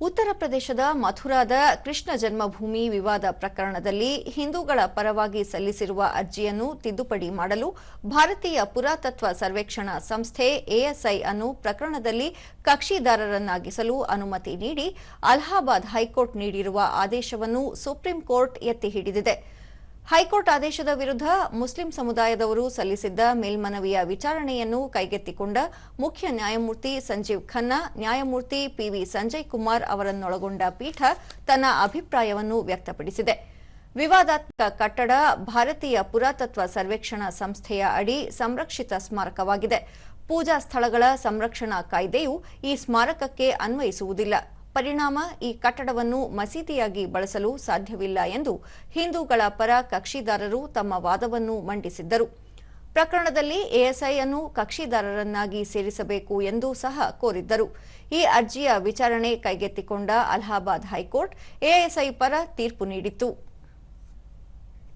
ಉತ್ತರ ಪ್ರದೇಶದ ಮಥುರಾದ ಕೃಷ್ಣ ಜನ್ಮಭೂಮಿ ವಿವಾದ ಪ್ರಕರಣದಲ್ಲಿ ಹಿಂದೂಗಳ ಪರವಾಗಿ ಸಲ್ಲಿಸಿರುವ ಅರ್ಜಿಯನ್ನು ತಿದ್ದುಪಡಿ ಮಾಡಲು ಭಾರತೀಯ ಪುರಾತತ್ವ ಸರ್ವೇಕ್ಷಣಾ ಸಂಸ್ಥೆ ಎಎಸ್ಐ ಅನ್ನು ಪ್ರಕರಣದಲ್ಲಿ ಕಕ್ಷಿದಾರರನ್ನಾಗಿಸಲು ಅನುಮತಿ ನೀಡಿ ಅಲಹಾಬಾದ್ ಹೈಕೋರ್ಟ್ ನೀಡಿರುವ ಆದೇಶವನ್ನು ಸುಪ್ರೀಂ ಕೋರ್ಟ್ ಎತ್ತಿ ಹಿಡಿದಿದೆ. ಹೈಕೋರ್ಟ್ ಆದೇಶದ ವಿರುದ್ಧ ಮುಸ್ಲಿಂ ಸಮುದಾಯದವರು ಸಲ್ಲಿಸಿದ್ದ ಮೇಲ್ಮನವಿಯ ವಿಚಾರಣೆಯನ್ನು ಕೈಗೆತ್ತಿಕೊಂಡ ಮುಖ್ಯ ನ್ಯಾಯಮೂರ್ತಿ ಸಂಜೀವ್ ಖನ್ನಾ, ನ್ಯಾಯಮೂರ್ತಿ ಪಿವಿ ಸಂಜಯ್ ಕುಮಾರ್ ಅವರನ್ನೊಳಗೊಂಡ ಪೀಠ ತನ್ನ ಅಭಿಪ್ರಾಯವನ್ನು ವ್ಯಕ್ತಪಡಿಸಿದೆ. ವಿವಾದಾತ್ಮಕ ಕಟ್ಟಡ ಭಾರತೀಯ ಪುರಾತತ್ವ ಸರ್ವೇಕ್ಷಣಾ ಸಂಸ್ಥೆಯ ಅಡಿ ಸಂರಕ್ಷಿತ ಸ್ಮಾರಕವಾಗಿದೆ. ಪೂಜಾ ಸ್ಥಳಗಳ ಸಂರಕ್ಷಣಾ ಕಾಯ್ದೆಯು ಈ ಸ್ಮಾರಕಕ್ಕೆ ಅನ್ವಯಿಸುವುದಿಲ್ಲ. ಪರಿಣಾಮ ಈ ಕಟ್ಟಡವನ್ನು ಮಸೀದಿಯಾಗಿ ಬಳಸಲು ಸಾಧ್ಯವಿಲ್ಲ ಎಂದು ಹಿಂದೂಗಳ ಪರ ಕಕ್ಷಿದಾರರು ತಮ್ಮ ವಾದವನ್ನು ಮಂಡಿಸಿದ್ದರು. ಪ್ರಕರಣದಲ್ಲಿ ಎಎಸ್ಐ ಅನ್ನು ಕಕ್ಷಿದಾರರನ್ನಾಗಿ ಸೇರಿಸಬೇಕು ಎಂದು ಸಹ ಕೋರಿದ್ದರು. ಈ ಅರ್ಜಿಯ ವಿಚಾರಣೆ ಕೈಗೆತ್ತಿಕೊಂಡ ಅಲಹಾಬಾದ್ ಹೈಕೋರ್ಟ್ ಎಎಸ್ಐ ಪರ ತೀರ್ಪು ನೀಡಿತ್ತು.